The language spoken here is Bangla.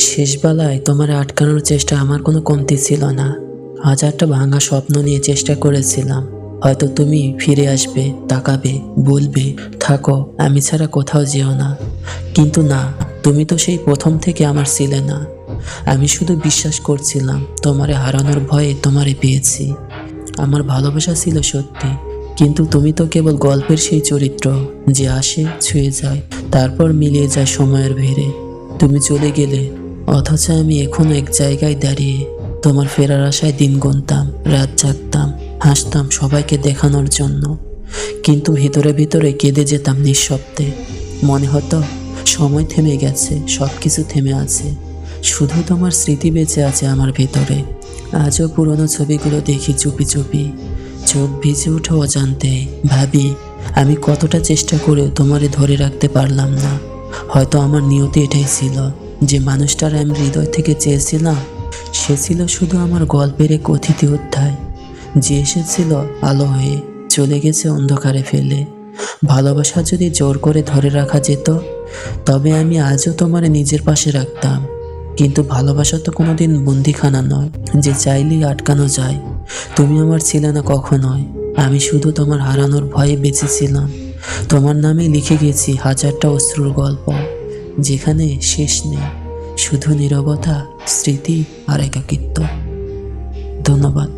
শেষবেলায় তোমার আটকানোর চেষ্টা আমার কোনো কমতি ছিল না। হাজারটা ভাঙা স্বপ্ন নিয়ে চেষ্টা করেছিলাম। হয়তো তুমি ফিরে আসবে, তাকাবে, বলবে, থাকো, আমি ছাড়া কোথাও যেও না। কিন্তু না, তুমি তো সেই প্রথম থেকে আমার ছিলে না। আমি শুধু বিশ্বাস করছিলাম, তোমারে হারানোর ভয়ে তোমারে পেয়েছি। আমার ভালোবাসা ছিল সত্যি, কিন্তু তুমি তো কেবল গল্পের সেই চরিত্র, যে আসে, ছুঁয়ে যায়, তারপর মিলিয়ে যায় সময়ের ভিড়ে তুমি চলে গেলে অথচ আমি এখনও এক জায়গায় দাঁড়িয়ে তোমার ফেরার আশায় দিন গুনতাম, রাত জাগতাম, হাসতাম সবাইকে দেখানোর জন্য। কিন্তু ভিতরে ভিতরে কেঁদে যেতাম নিঃশব্দে। মনে হতো সময় থেমে গেছে সব কিছু থেমে আছে। শুধু তোমার স্মৃতি বেঁচে আছে আমার ভেতরে। আজও পুরনো ছবিগুলো দেখি চুপি চুপি। চোখ ভিজে উঠে অজান্তে। ভাবি, আমি কতটা চেষ্টা করেও তোমারে ধরে রাখতে পারলাম না। হয়তো আমার নিয়তি এটাই ছিল। যে মানুষটার আমি হৃদয় থেকে চেয়েছিলাম, সে ছিল শুধু আমার গল্পের এক অতিথি অধ্যায়। যে এসেছিল আলো হয়ে চলে গেছে অন্ধকারে ফেলে। ভালোবাসা যদি জোর করে ধরে রাখা যেত, তবে আমি আজও তোমার নিজের পাশে রাখতাম। কিন্তু ভালোবাসা তো কোনোদিন বন্দিখানা নয়, যে চাইলেই আটকানো যায়। তুমি আমার ছিলে না কখনোই, আমি শুধু তোমার হারানোর ভয়ে বেঁচেছিলাম। তোমার নামে লিখে গেছি হাজারটা অশ্রুর গল্প, যেখানে শেষ নেই। শুধু নিরবতা স্মৃতি আর একাকিত্ব। ধন্যবাদ।